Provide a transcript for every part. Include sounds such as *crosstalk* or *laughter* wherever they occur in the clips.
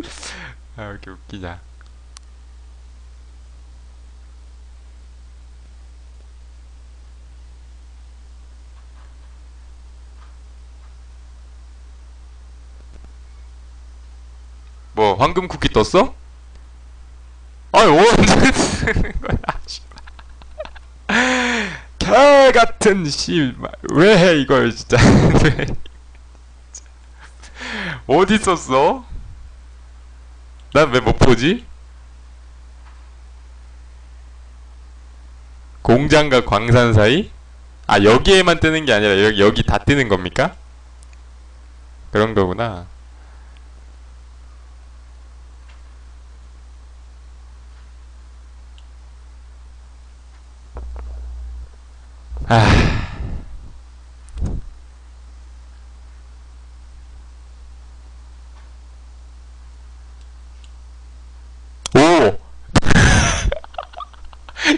*laughs* 아, 왜 이렇게 웃기냐. 뭐, 황금 쿠키 떴어? 아니, 언제 쓰는 거야. 개 같은 씨, 왜 해, 이걸, 진짜. *laughs* 왜. 어디 썼어? 난 왜 못 보지? 공장과 광산 사이? 아, 여기에만 뜨는 게 아니라 여기, 여기 다 뜨는 겁니까? 그런 거구나. 아. 오!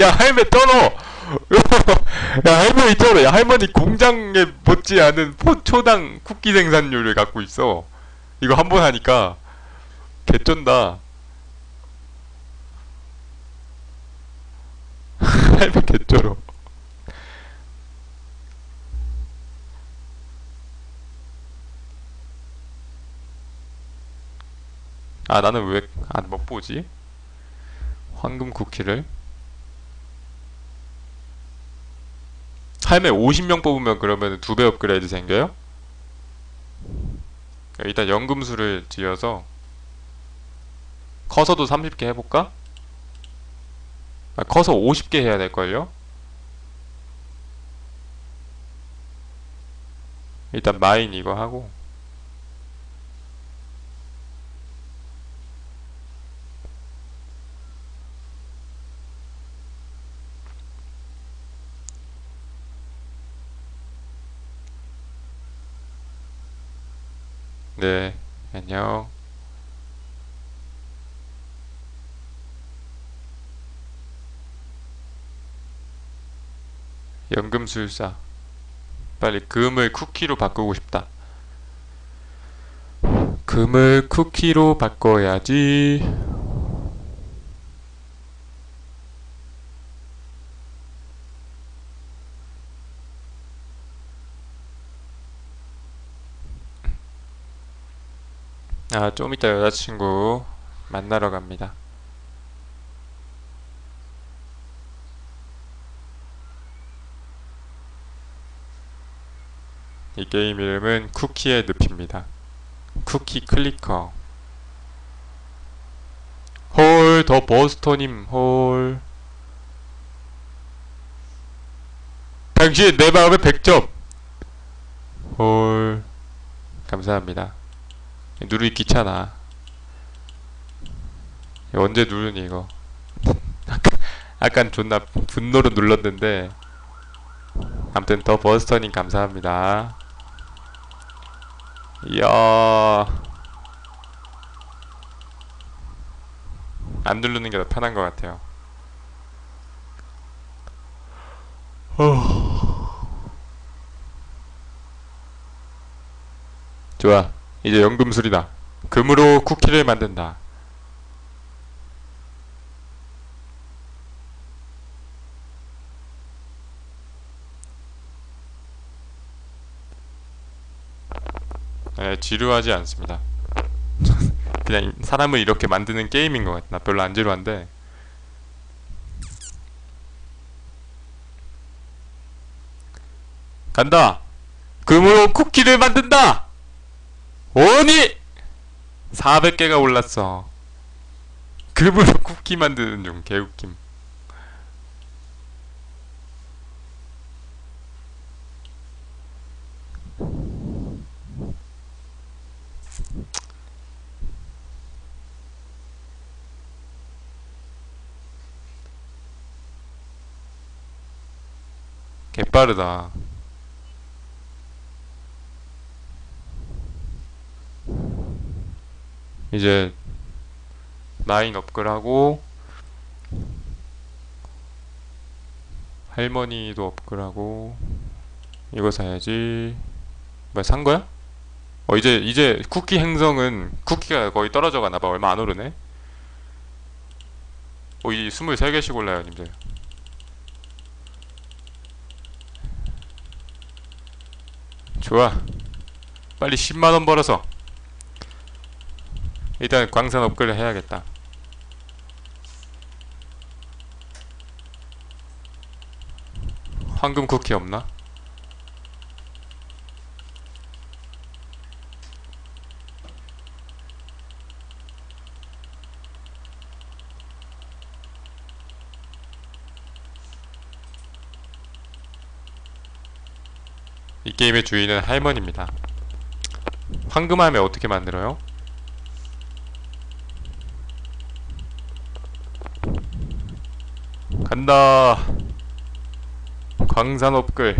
야, 할매 떨어! *laughs* 야, 할머니 떨어! 야, 할머니 공장에 못지 않은 포, 초당 쿠키 생산률을 갖고 있어. 이거 한 번 하니까 개쩐다. *laughs* 할매 개쩔어. 아, 나는 왜안못 보지? 황금 쿠키를 할매 50명 뽑으면 그러면 두 배 업그레이드 생겨요? 일단 연금술을 지어서 커서도 30개 해볼까? 아, 커서 50개 해야 될걸요? 일단 마인 이거 하고 네, 안녕. 연금술사. 빨리 금을 쿠키로 바꾸고 싶다. 금을 쿠키로 바꿔야지. 아, 좀 이따 여자친구 만나러 갑니다. 이 게임 이름은 쿠키의 늪입니다. 쿠키 클리커. 홀, 더 버스터님, 홀. 당신 내 마음에 100점! 홀. 감사합니다. 누르기 귀찮아. 언제 누르니 이거? *laughs* 아까, 존나 분노로 눌렀는데 아무튼 더 버스터님 감사합니다. 이야 안 누르는 게 더 편한 것 같아요. 좋아. 이제 연금술이다. 금으로 쿠키를 만든다. 네, 지루하지 않습니다. *laughs* 그냥 사람을 이렇게 만드는 게임인 것 같아. 나 별로 안 지루한데. 간다! 금으로 쿠키를 만든다! 오니! 400개가 올랐어. 금으로 쿠키 만드는 중, 개웃김. 개빠르다. 이제 라인 업글하고 할머니도 업글하고 이거 사야지 뭐야 산 거야? 어 이제 이제 쿠키 행성은 쿠키가 거의 떨어져 가나 봐. 얼마 안 오르네. 어, 이 23개씩 올라요, 님들. 좋아. 빨리 10만 원 벌어서 일단 광산 업글을 해야겠다. 황금 쿠키 없나? 이 게임의 주인은 할머니입니다. 황금알매 어떻게 만들어요? 간다. 광산 업글.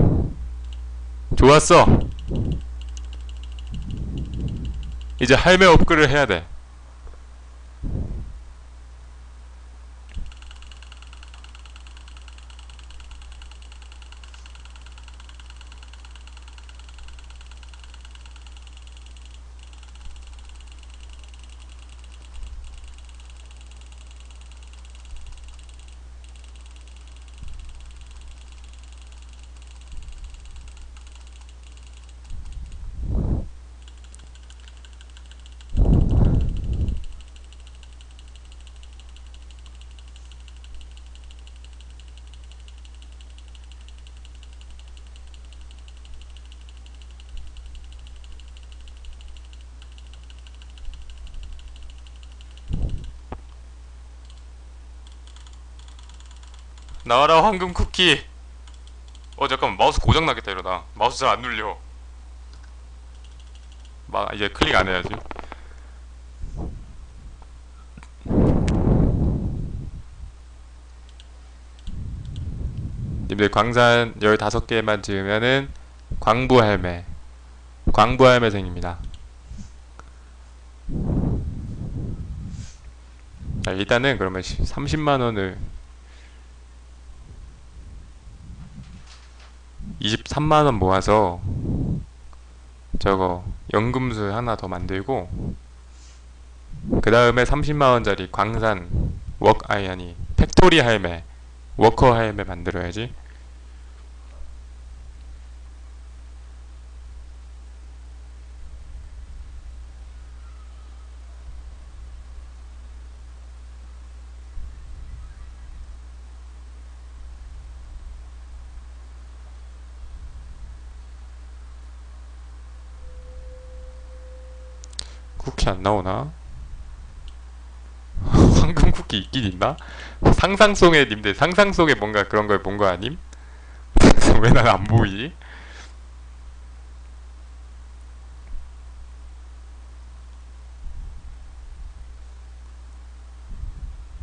좋았어. 이제 할매 업글을 해야 돼. 나와라 황금 쿠키. 어 잠깐만 마우스 고장 나겠다 이러다. 마우스 잘 안 눌려. 마 이제 클릭 안 해야지. 님들 광산 15개만 지으면은 광부 할매 광부 할매 생입니다. 자, 일단은 그러면 30만 원을 23만 원 모아서 저거 연금술 하나 더 만들고 그 다음에 30만 원짜리 광산 웍 아니 아니 팩토리 할매 워커 할매 만들어야지. 쿠키 안 나오나? *laughs* 황금 쿠키 있긴 있나? 상상 속에 님들 상상 속에 뭔가 그런 걸 본 거 아님? *laughs* 왜 난 안 보이지?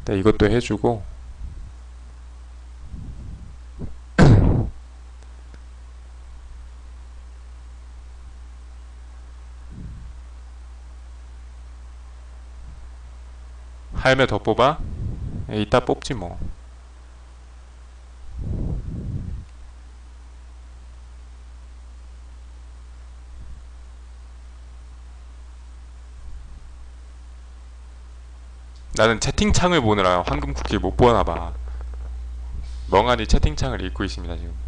네, 이것도 해주고 할매 더 뽑아? 에, 이따 뽑지 뭐. 나는 채팅창을 보느라 황금 쿠키 못 보나 봐. 멍하니 채팅창을 읽고 있습니다, 지금.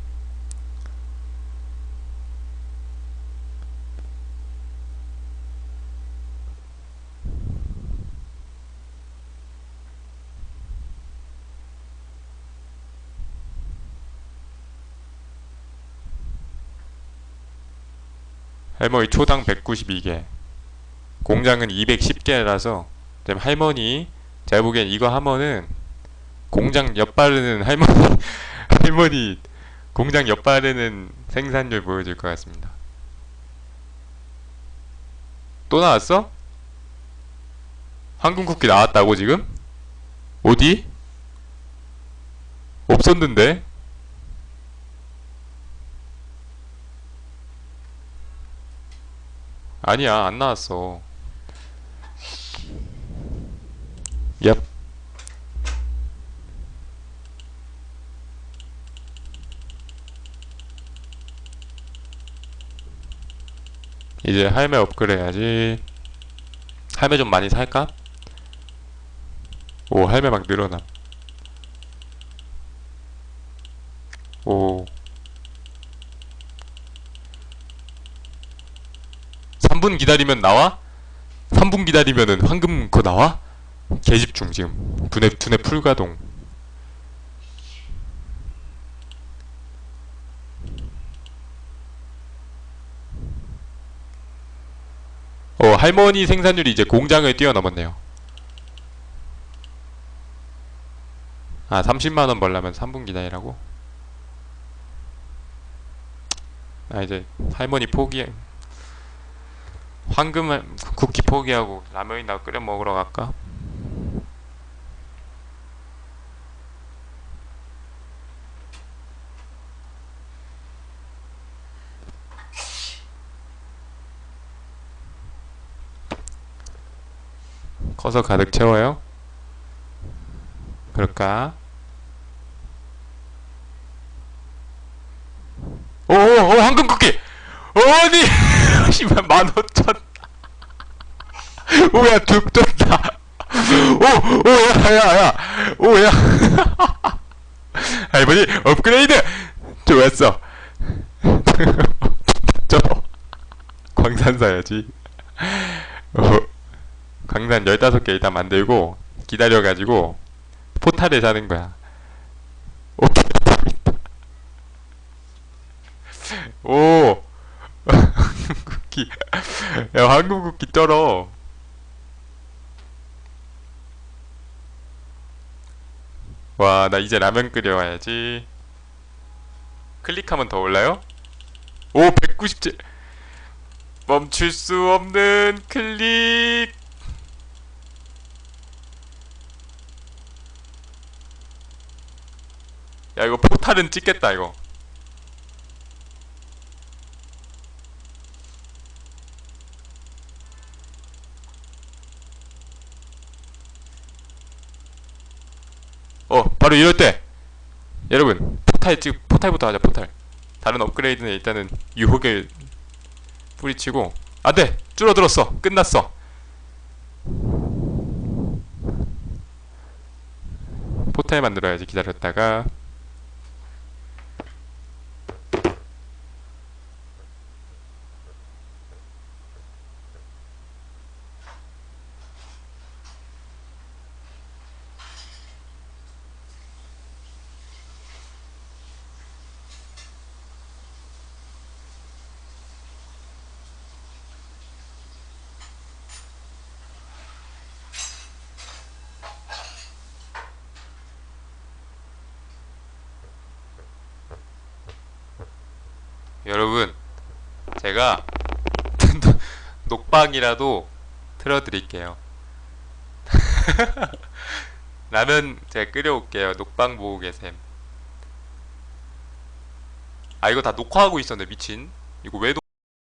할머니 초당 192개. 공장은 210개라서 지금 할머니 제가 보기엔 이거 하면은 공장 엿바르는 할머니 *laughs* 할머니 공장 엿바르는 생산율 보여줄 것 같습니다. 또 나왔어? 황금 쿠키 나왔다고 지금? 어디? 없었는데? 아니야 안 나왔어. 얍. 이제 할매 업그레이드 해야지 할매 좀 많이 살까? 오 할매 막 늘어남 오 3분 기다리면 나와? 3분 기다리면은 황금 그거 나와? 개집중 지금 두뇌 두뇌 풀가동 어 할머니 생산률이 이제 공장을 뛰어넘었네요 아 30만원 벌려면 3분 기다리라고? 아 이제 할머니 포기해 황금 쿠키 포기하고 라면이나 끓여 먹으러 갈까? 커서 가득 채워요? 그럴까? 오, 오, 오, 황금 쿠키! 어니! 씨발, 만 오천. 오, 야, 둑 떴다. 오, 오, 야, 야, 야. 오, 야. 할머니, 업그레이드! 좋았어. *laughs* 저, 광산 사야지. 어, 광산 15개 일단 만들고, 기다려가지고, 포탈에 사는 거야. 오, *laughs* *laughs* 쿠키. 야, 황금 쿠키 쩔어. 와, 나 이제 라면 끓여와야지. 클릭하면 더 올라요? 오, 197. 멈출 수 없는 클릭. 야, 이거 포탈은 찍겠다, 이거. 어, 바로 이럴 때 여러분 포탈 찍 포탈부터 하자 포탈. 다른 업그레이드는 일단은 유혹을 뿌리치고 안돼 줄어들었어 끝났어. 포탈 만들어야지 기다렸다가 여러분 제가 *laughs* 녹방이라도 틀어드릴게요. *laughs* 라면 제가 끓여올게요. 녹방 보고 계셈. 아 이거 다 녹화하고 있었네 미친. 이거 왜 녹?